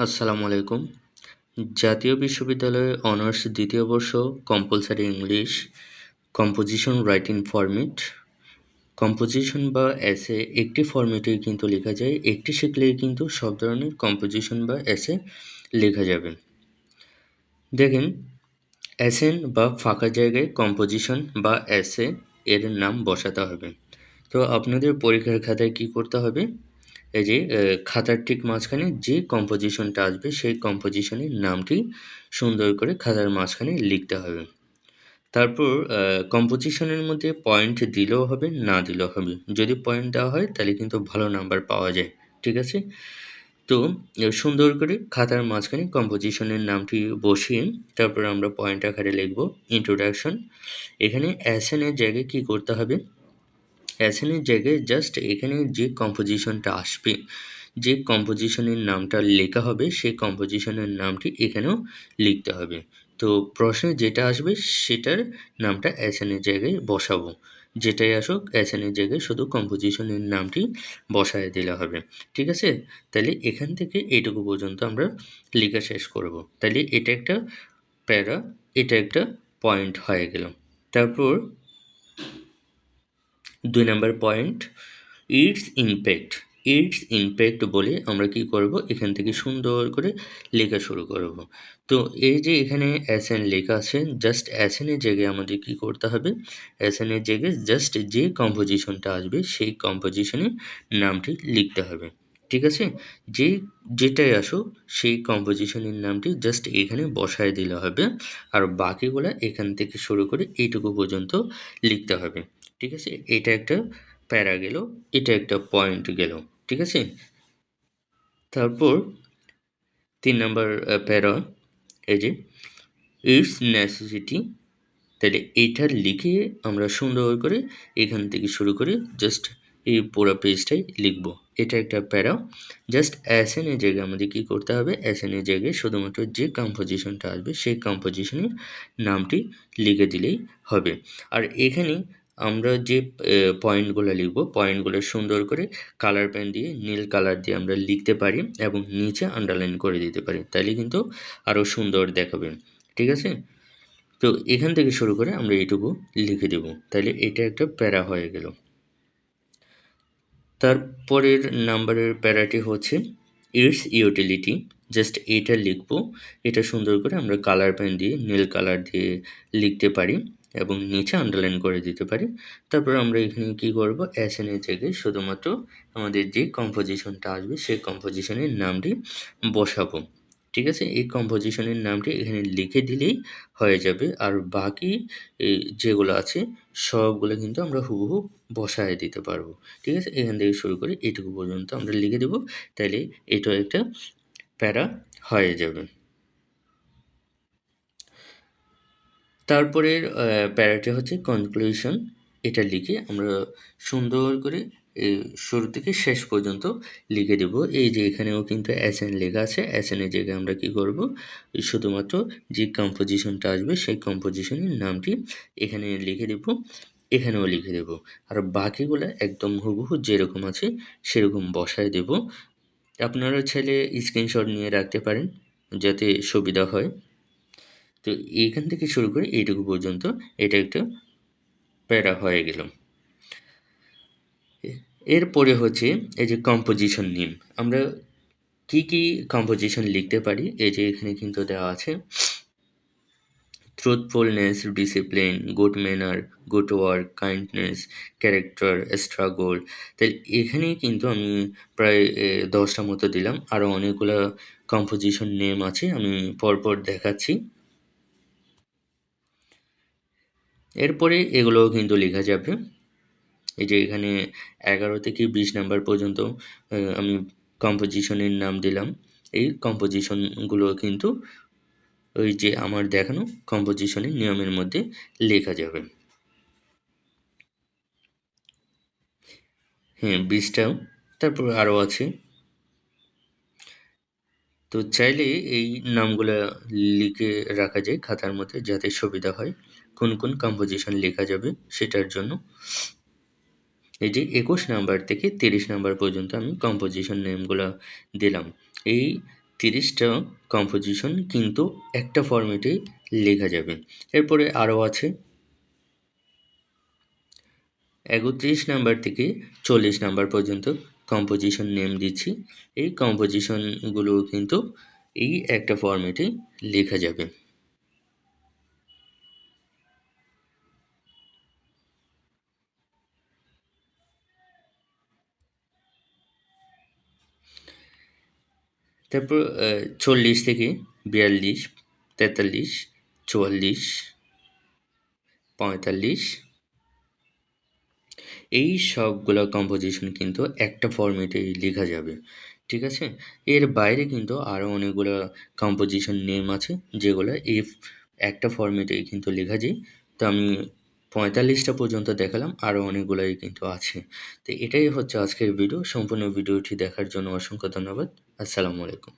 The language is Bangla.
আসসালামু আলাইকুম। জাতীয় বিশ্ববিদ্যালয়ে অনার্স দ্বিতীয় বর্ষ, compulsory English, composition writing format. Composition বা এসে একটি ফরম্যাটেই কিন্তু লেখা যায়, একটি শিখলেই কিন্তু সব ধরনের কম্পোজিশন বা এসে লেখা যাবে। দেখেন এসেন বা ফাঁকা জায়গায় কম্পোজিশন বা এসে এর নাম বসাতে হবে। তো আপনাদের পরীক্ষার খাতায় কি করতে হবে? এই যে খাতার ঠিক মাঝখানে যে কম্পোজিশনটা আসবে, সেই কম্পোজিশনের নামটি সুন্দর করে খাতার মাঝখানে লিখতে হবে। তারপর কম্পোজিশনের মধ্যে পয়েন্ট দিলেও হবে, না দিলেও হবে। যদি পয়েন্ট দেওয়া হয়, তাহলে কিন্তু ভালো নাম্বার পাওয়া যায়, ঠিক আছে? তো সুন্দর করে খাতার মাঝখানে কম্পোজিশনের নামটি বসিয়ে তারপর আমরা পয়েন্ট আকারে লিখব ইন্ট্রোডাকশন এখানে অ্যাসেনের জায়গায় কি করতে হবে? অ্যাসেনের জায়গায় জাস্ট এখানে যে কম্পোজিশনটা আসবে, যে কম্পোজিশনের নামটা লেখা হবে, সেই কম্পোজিশনের নামটি এখানেও লিখতে হবে। তো প্রশ্নে যেটা আসবে, সেটার নামটা অ্যাসেনের জায়গায় বসাবো। যেটাই আসুক অ্যাসেনের জায়গায় শুধু কম্পোজিশনের নামটি বসায় দিলে হবে। ঠিক আছে? তাহলে এখান থেকে এটুকু পর্যন্ত আমরা লেখা শেষ করব। তাহলে এটা একটা প্যারা, এটা একটা পয়েন্ট হয়ে গেল। তারপর দুই number point its impact its impact বলে আমরা কি করব? এখান থেকে সুন্দর করে লেখা শুরু করব। তো এই যে এখানে অ্যাসেন লেখা আছে জাস্ট অ্যাসেনের জায়গায় আমাদের কি করতে হবে? অ্যাসেনের জায়গায় জাস্ট যে কম্পোজিশনটা আসবে, সেই কম্পোজিশনের নামটি লিখতে হবে। ঠিক আছে? যে যেটাই আসুক, সেই কম্পোজিশনের নামটি জাস্ট এখানে বসায় দিলে হবে, আর বাকিগুলো এখান থেকে শুরু করে এইটুকু পর্যন্ত লিখতে হবে। ঠিক আছে? এটা একটা প্যারা গেল, এটা একটা পয়েন্ট গেল, ঠিক আছে? তারপর তিন নাম্বার প্যারা, এই যে ইটস নেসেসিটি তাহলে এইটা লিখে আমরা সুন্দর করে এখান থেকে শুরু করে জাস্ট এই পুরো পেজটাই লিখব। এটা একটা প্যারা জাস্ট অ্যাসেনের জায়গায় আমাদের কী করতে হবে? অ্যাসেনের জায়গায় শুধুমাত্র যে কম্পোজিশনটা আসবে, সেই কম্পোজিশনের নামটি লিখে দিলেই হবে। আর এখানে আমরা যে পয়েন্টগুলো লিখব পয়েন্টগুলো সুন্দর করে কালার পেন দিয়ে, নীল কালার দিয়ে আমরা লিখতে পারি এবং নিচে আন্ডারলাইন করে দিতে পারি। তাহলে কিন্তু আরও সুন্দর দেখাবে। ঠিক আছে? তো এখান থেকে শুরু করে আমরা এইটুকু লিখে দেব। তাহলে এটা একটা প্যারা হয়ে গেল। তারপরের নাম্বারের প্যারাটি হচ্ছে ইটস ইউটিলিটি জাস্ট এটা লিখব। এটা সুন্দর করে আমরা কালার পেন দিয়ে, নীল কালার দিয়ে লিখতে পারি। এবং নিচে আন্ডারলাইন করে দিতে পারি। তারপর আমরা এখানে কি করব? অ্যাসেনের জায়গায় শুধুমাত্র আমাদের যে কম্পোজিশনটা আসবে, সেই কম্পোজিশনের নামটি বসাবো। ঠিক আছে? এই কম্পোজিশনের নামটি এখানে লিখে দিলেই হয়ে যাবে। আর বাকি যেগুলো আছে, সবগুলো কিন্তু আমরা হুবহু বসায় দিতে পারব। ঠিক আছে? এখান থেকে শুরু করে এটুকু পর্যন্ত আমরা লিখে দেবো। তাহলে এটা একটা প্যারা হয়ে যাবে। তারপরের প্যারাটি হচ্ছে কনক্লুশন এটা লিখে আমরা সুন্দর করে শুরু থেকে শেষ পর্যন্ত লিখে দেব। এই যে এখানেও কিন্তু অ্যাসেন লেখা আছে। অ্যাসেনের জায়গায় আমরা কি করব? শুধুমাত্র যে কম্পোজিশনটা আসবে, সেই কম্পোজিশনের নামটি এখানে লিখে দেব। এখানেও লিখে দেব। আর বাকিগুলো একদম হুবহু যেরকম আছে, সেরকম বসায় দেব। আপনারা ছেলে স্ক্রিনশট নিয়ে রাখতে পারেন, যাতে সুবিধা হয়। তো এইখান থেকে শুরু করে এইটুকু পর্যন্ত এটা একটা প্যারা হয়ে গেল। এরপরে হচ্ছে এই যে কম্পোজিশন নিম আমরা কি কি কম্পোজিশন লিখতে পারি? এই যে এখানে কিন্তু দেওয়া আছে truthfulness discipline good manner good work kindness character struggle তাই এখানেই কিন্তু আমি প্রায় দশটা মতো দিলাম। আরও অনেকগুলো কম্পোজিশন নেম আছে, আমি পরপর দেখাচ্ছি। এরপরে এগুলোও কিন্তু লেখা যাবে। এই যে এখানে এগারো থেকে বিশ নাম্বার পর্যন্ত আমি কম্পোজিশনের নাম দিলাম। এই কম্পোজিশনগুলো কিন্তু ওই যে আমার দেখানো কম্পোজিশনের নিয়মের মধ্যে লেখা যাবে। হ্যাঁ বিশটাও তারপর আরও আছে। তো চাইলে এই নামগুলো লিখে রাখা যায় খাতার মধ্যে যাতে সুবিধা হয়। কোন কোন কম্পোজিশন লেখা যাবে সেটার জন্য। এই যে একুশ নাম্বার থেকে তিরিশ নাম্বার পর্যন্ত আমি কম্পোজিশন নেমগুলো দিলাম। এই তিরিশটা কম্পোজিশন কিন্তু একটা ফর্মেটেই লেখা যাবে। এরপরে আরও আছে একত্রিশ নাম্বার থেকে চল্লিশ নাম্বার পর্যন্ত কম্পোজিশন নেম দিচ্ছি। এই কম্পোজিশনগুলো কিন্তু এই একটা ফর্মেটে লেখা যাবে। তারপর চল্লিশ থেকে বিয়াল্লিশ, তেতাল্লিশ, চুয়াল্লিশ, পঁয়তাল্লিশ। এই সবগুলো কম্পোজিশন কিন্তু একটা ফর্মেটেই লেখা যাবে, ঠিক আছে? এর বাইরে কিন্তু আরও অনেকগুলো কম্পোজিশন নেম আছে, যেগুলো এই একটা ফর্মেটেই কিন্তু লেখা যায়। তো আমি পঁয়তাল্লিশটা পর্যন্ত দেখালাম আরও অনেকগুলোই কিন্তু আছে। তো এটাই হচ্ছে আজকের ভিডিও সম্পূর্ণ ভিডিওটি দেখার জন্য অসংখ্য ধন্যবাদ। আসসালামু আলাইকুম